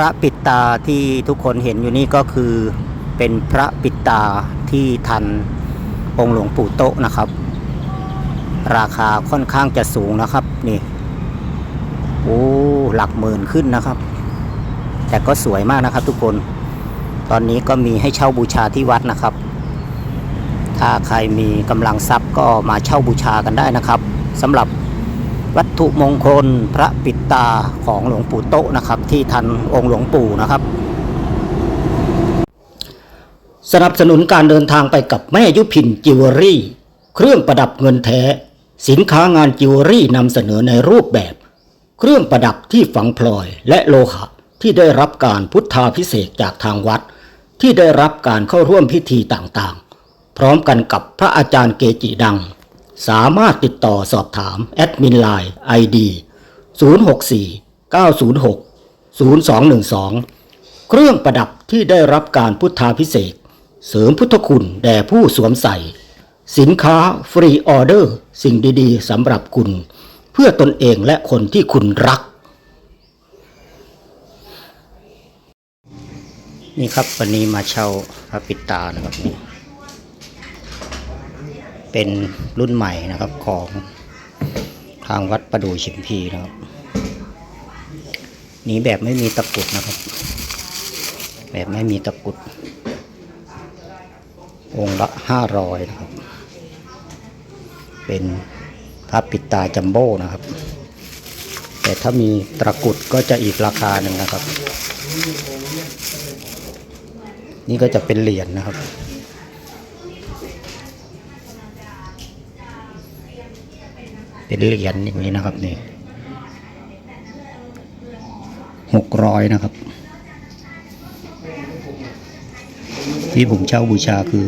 พระปิดตาที่ทุกคนเห็นอยู่นี่ก็คือเป็นพระปิดตาที่ทันองค์หลวงปู่โตะนะครับ ราคาค่อนข้างจะสูงนะครับนี่โอ้หลักหมื่นขึ้นนะครับ แต่ก็สวยมากนะครับทุกคน ตอนนี้ก็มีให้เช่าบูชาที่วัดนะครับ ถ้าใครมีกำลังทรัพย์ก็มาเช่าบูชากันได้นะครับสำหรับ วัตถุมงคลพระปิดตาของหลวงปู่โตะนะครับ ที่ทันองค์หลวงปู่นะครับ สนับสนุนการเดินทางไปกับแม่ยุพินจิวเวลรี่ เครื่องประดับเงินแท้ สินค้างานจิวเวลรี่นำเสนอในรูปแบบ เครื่องประดับที่ฝังพลอยและโลหะที่ได้รับการพุทธาพิเศษจากทางวัด ที่ได้รับการเข้าร่วมพิธีต่างๆ พร้อมกันกับพระอาจารย์เกจิดัง สามารถติดต่อสอบถามแอดมินไลน์ ID 064 906 0212 เครื่องประดับที่ได้รับการพุทธาพิเศษ เสริมพุทธคุณแด่ผู้สวมใส่ สินค้าฟรีออเดอร์ สิ่งดีๆสำหรับคุณ เพื่อตนเองและคนที่คุณรัก นี่ครับวันนี้มาเช่าพระปิดตานะครับนี่ เป็นรุ่นใหม่นะครับของทางวัดประดูชิมพีนะครับ นี้แบบไม่มีตะกุดนะครับ แบบไม่มีตะกุด องค์ละห้าร้อยนะครับ เป็นพระปิดตาจัมโบ้นะครับ แต่ถ้ามีตะกุดก็จะอีกราคาหนึ่งนะครับ นี่ก็จะเป็นเหรียญนะครับ เป็นเหรียญอย่างนี้นะครับนี่หกร้อยนะครับ ที่ผมเช่าบูชาคือ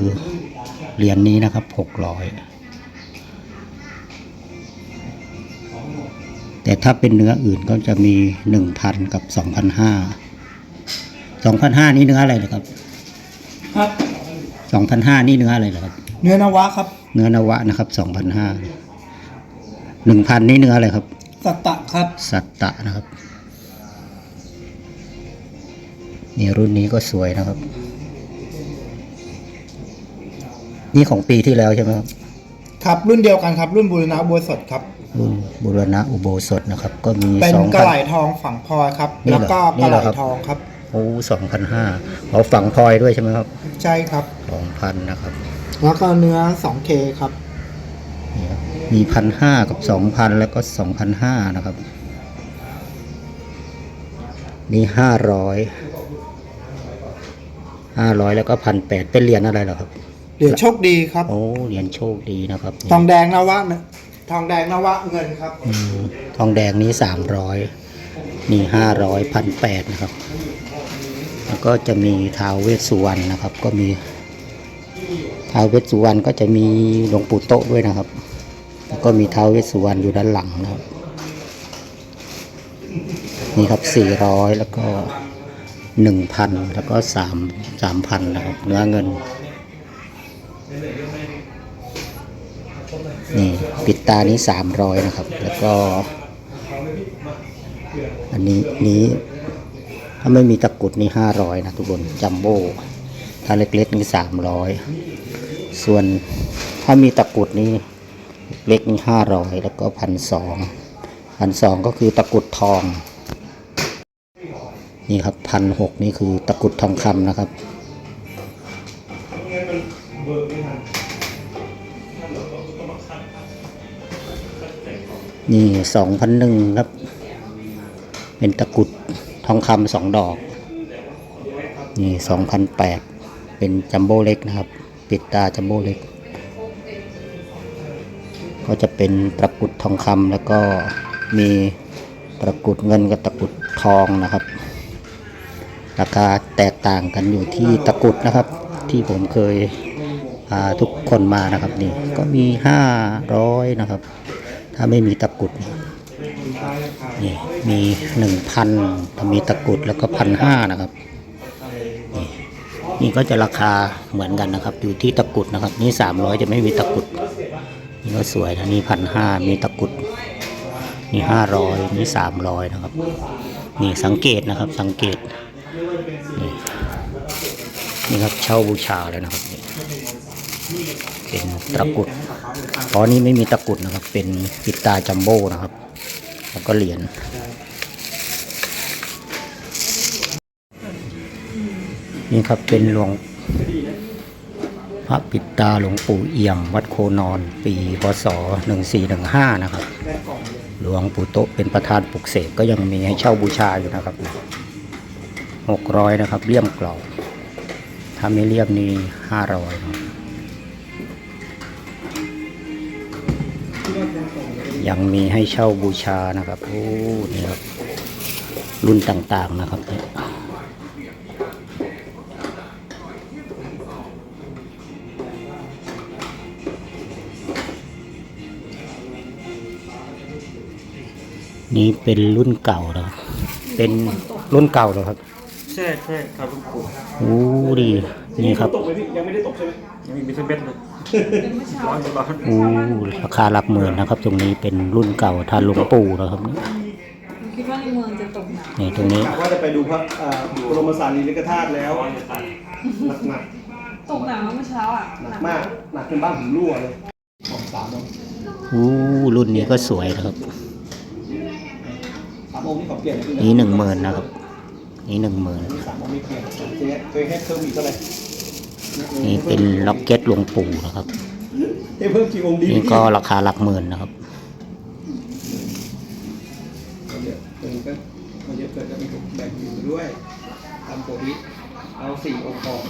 เหรียญนี้นะครับหกร้อยแต่ถ้าเป็นเนื้ออื่นก็จะมีหนึ่งพันกับสองพันห้าสองพันห้านี่เนื้ออะไรเหรอครับครับสองพันห้านี่เนื้ออะไรเหรอครับ เนื้อนวะครับ เนื้อนวะนะครับสองพันห้า หนึ่งพันนี่เนื้ออะไรครับ สัตตะครับ สัตตะนะครับ นี่รุ่นนี้ก็สวยนะครับ นี่ของปีที่แล้วใช่ไหมครับ ครับรุ่นเดียวกันครับรุ่นบูรณะบัวสดครับ รุ่นบุรณะอุโบสถนะครับ ก็มีเป็นสองกระพัน ไหลทองฝังพลอยครับ นี่เหรอแล้วก็นี่กระเหไหรลอครับ ทองครับ โอ้สองพันห้าเอาฝังพลอยด้วยใช่ไหมครับใช่ครับ สองพันนะครับ แล้วก็เนื้อ 2K ครับนี่ครับ มีพันห้ากับสองพันแล้วก็สองพันห้านะครับ นี่ห้าร้อยห้าร้อยแล้วก็พันแปดเป็นเหรียญอะไรเหรอครับเหรียญโชคดีครับ โอ้เหรียญโชคดีนะครับทองแดงนวะนะทองแดงนวะเงินครับอืมทองแดงนี้สามร้อยนี่ห้าร้อยพันแปดนะครับ แล้วก็จะมีท้าวเวสสุวรรณนะครับ ก็มีท้าวเวสสุวรรณก็จะมีหลวงปู่โตะด้วยนะครับ แล้วก็มีเท้าวเวสุวรรณอยู่ด้านหลังนะครับ นี่ครับสี่ร้อยแล้วก็หนึ่งพันแล้วก็สามสามพันนะครับเนื้อเงิน นี่ปิดตานี้สามร้อยนะครับ แล้วก็ อันนี้นี้ถ้าไม่มีตะกุดนี่ห้าร้อยนะทุกคนจัมโบ้ถ้าเล็กๆนี่สามร้อยส่วนถ้ามีตะกุดนี่ เล็กนี่ห้าร้อยแล้วก็พันสองพันสองก็คือตะกุดทอง นี่ครับพันหกนี่คือตะกุดทองคำนะครับนี่สองพันหนึ่งครับ เป็นตะกุดทองคำสองดอก นี่สองพันแปดเป็นจัมโบ้เล็กนะครับ ปิดตาจัมโบ้เล็ก ก็จะเป็นตะกุดทองคำแล้วก็มีตะกุดเงินกับตะกุดทองนะครับ ราคาแตกต่างกันอยู่ที่ตะกุดนะครับ ที่ผมเคยทุกคนมานะครับนี่ก็มีห้าร้อยนะครับ ถ้าไม่มีตะกุดนี่มีหนึ่งพันถ้ามีตะกุดแล้วก็พันห้านะครับนี่นี่ก็จะราคาเหมือนกันนะครับ อยู่ที่ตะกุดนะครับ นี่สามร้อยจะไม่มีตะกุด นี่ก็สวยนะนี่พันห้ามีตะกุดนี่ห้าร้อยนี่สามร้อยนะครับ นี่สังเกตนะครับสังเกต นี่นี่ครับเช่าบูชาเลยนะครับ เป็นตะกุดตอนนี้ไม่มีตะกุดนะครับ เป็นปิดตาจัมโบ้นะครับ แล้วก็เหรียญนี่ครับเป็นหลวง พระปิดตาหลวงปู่เอี่ยม วัดโคนอน ปีพศ 1415 นะครับ หลวงปู่โตเป็นประธานปลุกเสกก็ยังมีให้เช่าบูชาอยู่นะครับหกร้อยนะครับเลี่ยมกรอบถ้าไม่เลี่ยมนี่ห้าร้อยยังมีให้เช่าบูชานะครับ โอ้นี่ครับรุ่นต่างๆนะครับ นี่ยนี่เป็นรุ่นเก่านะครับเป็นรุ่นเก่าเหรอครับ ใช่ใช่ครับลูกปู่โอ้ดีนี่ครับตกไหมพี่ยังไม่ได้ตกใช่ไหมยังมีเซนเบ็ดเลยร้อยกว่าบาทโอ้ราคาหลักหมื่นนะครับ ตรงนี้เป็นรุ่นเก่าทานหลวงปู่นะครับคิดว่าในเมืองจะตกหนักนี่ตรงนี้ว่าจะไปดูพระเอ่อบรมสารีริกธาตุแล้วหนักหนักตกหนักเมื่อเช้าอะหนักมากหนักจนบ้านผมรั่วเลยสองสามองค์โอ้รุ่นนี้ก็สวยนะครับสามองค์นี่ขอเปลี่ยนเลยนี่หนึ่งหมื่นนะครับ นี่หนึ่งหมื่นสามองค์นี่เปลี่ยนเจ๊เคยให้เพิ่มอีกเท่าไหร่นี่เป็นล็อกเก็ตหลวงปู่นะครับให้เพิ่มกี่องค์ดีนี่ก็ราคาหลักหมื่นนะครับเยอะเกินก็มันเยอะเกินก็มีผมแบ่งอยู่ด้วยตามโปรดิเอาสี่องค์ก่อน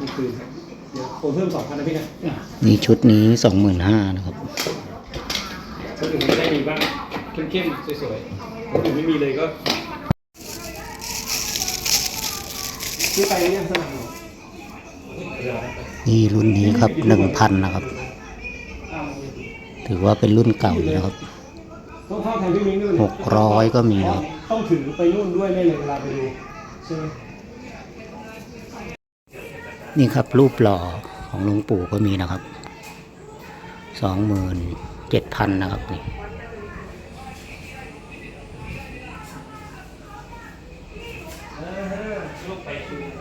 นี่คือครับเดี๋ยวโอนเพิ่มสองพันนะพี่นะนี่ชุดนี้สองหมื่นห้านะครับคนอื่นไม่ได้มีบ้างเข้มๆสวยๆ คนอื่นไม่มีเลยก็ที่ไปเนี่ยสนามหลวงนี่รุ่นนี้ครับหนึ่งพันนะครับ ถือว่าเป็นรุ่นเก่าอยู่นะครับต้องเข้าแทนพี่มิ้งด้วยหกร้อยก็มีนะครับต้องถือไปนู่นด้วยได้เลยเวลาไปดูใช่ไหมนี่ครับรูปหล่อของหลวงปู่ก็มีนะครับสองหมื่นเจ็ดพันนะครับนี่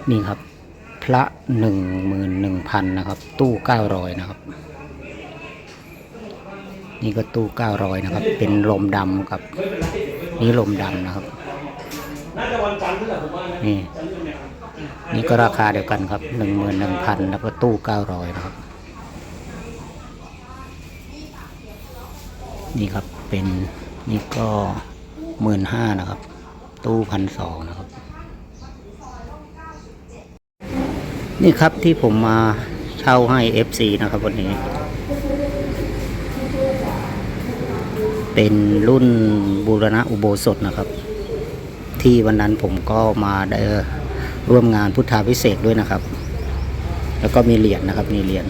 นี่ครับ พระหนึ่งหมื่นหนึ่งพันนะครับ ตู้เก้าร้อยนะครับ นี่ก็ตู้เก้าร้อยนะครับ เป็นลมดำครับนี่ลมดำนะครับน่าจะวันจันทร์นี่แหละผมว่านะนี่จันทร์เนี่ยนี่ก็ราคาเดียวกันครับหนึ่งหมื่นหนึ่งพันแล้วก็ตู้เก้าร้อยนะครับ นี่ครับเป็นนี่ก็หมื่นห้านะครับ ตู้พันสองนะครับ นี่ครับที่ผมมาเช่าให้ FC นะครับวันนี้ เป็นรุ่นบูรณะอุโบสถนะครับ ที่วันนั้นผมก็มาได้ร่วมงานพุทธาพิเศษด้วยนะครับ แล้วก็มีเหรียญนะครับมีเหรียญ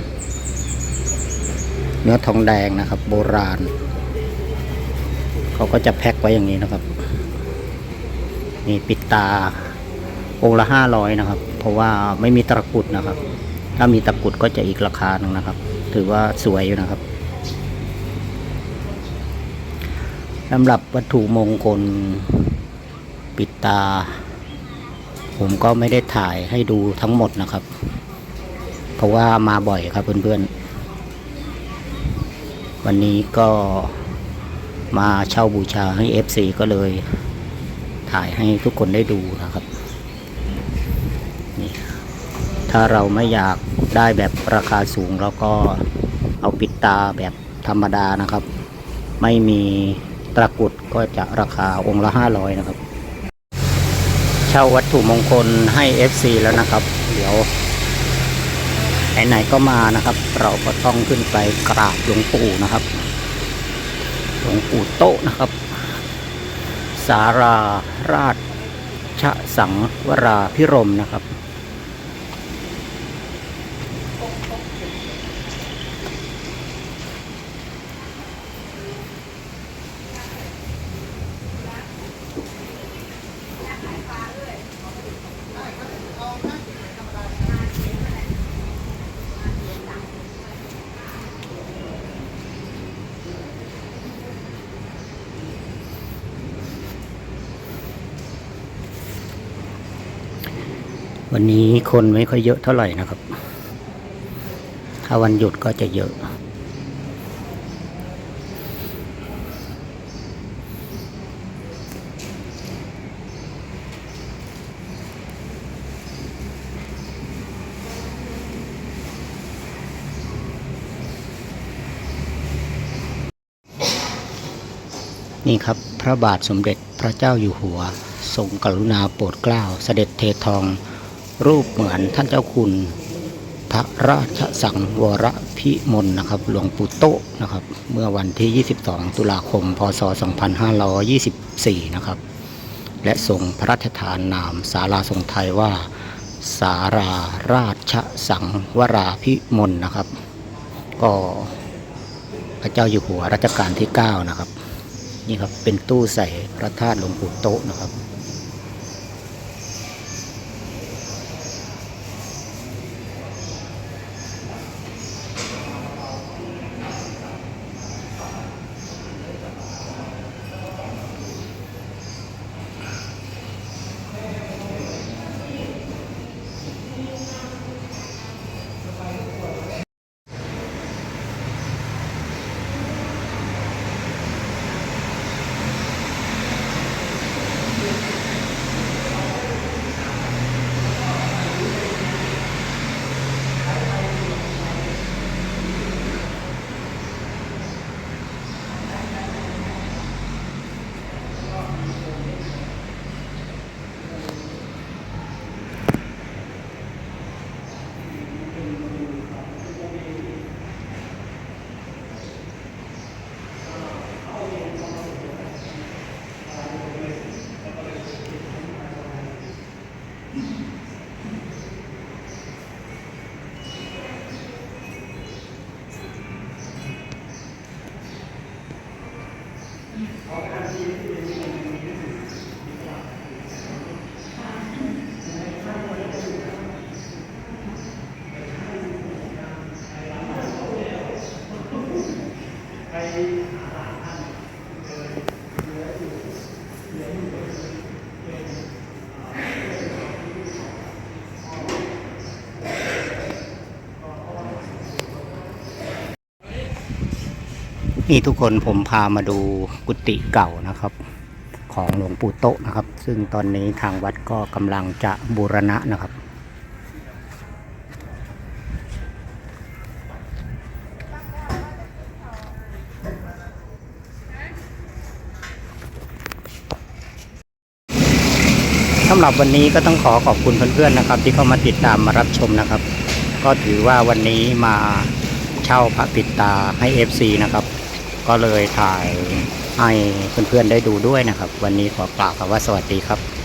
เนื้อทองแดงนะครับ โบราณ เขาก็จะแพ็คไว้อย่างนี้นะครับนี่ปิดตาองละห้าร้อยนะครับ เพราะว่าไม่มีตะกุดนะครับ ถ้ามีตะกุดก็จะอีกราคาหนึ่งนะครับ ถือว่าสวยอยู่นะครับสำหรับวัตถุมงคลปิดตา ผมก็ไม่ได้ถ่ายให้ดูทั้งหมดนะครับ เพราะว่ามาบ่อยครับเพื่อนๆ วันนี้ก็มาเช่าบูชาให้ FC ก็เลยถ่ายให้ทุกคนได้ดูนะครับนี่ ถ้าเราไม่อยากได้แบบราคาสูงเราก็เอาปิดตาแบบธรรมดานะครับ ไม่มีตะกรุดก็จะราคาองค์ละ500นะครับ เช่าวัตถุมงคลให้ FC แล้วนะครับ เดี๋ยวไหนๆก็มานะครับ เราก็ต้องขึ้นไปกราบหลวงปู่นะครับ หลวงปู่โตะนะครับ สาราราชสังวราพิรมนะครับ วันนี้คนไม่ค่อยเยอะเท่าไหร่นะครับ ถ้าวันหยุดก็จะเยอะ นี่ครับพระบาทสมเด็จพระเจ้าอยู่หัว ทรงกรุณาโปรดเกล้าเสด็จเททอง รูปเหมือนท่านเจ้าคุณ พระราชสังวรพิมลนะครับ หลวงปู่โตะนะครับ เมื่อวันที่ 22 ตุลาคม พศ 2524 นะครับ และทรงพระราชทานนามสาราทรงไทยว่า สาราราชสังวราพิมลนะครับ ก็พระเจ้าอยู่หัวรัชกาลที่ 9 นะครับ นี่ครับเป็นตู้ใส่พระธาตุหลวงปู่โตะนะครับ นี่ทุกคนผมพามาดูกุฏิเก่านะครับ ของหลวงปู่โตะนะครับ ซึ่งตอนนี้ทางวัดก็กำลังจะบูรณะนะครับ สำหรับวันนี้ก็ต้องขอขอบคุณเพื่อนๆนะครับ ที่เข้ามาติดตามมารับชมนะครับ ก็ถือว่าวันนี้มาเช่าพระปิดตาให้ FC นะครับ ก็เลยถ่ายให้เพื่อนๆได้ดูด้วยนะครับ วันนี้ขอกล่าวคำว่าสวัสดีครับ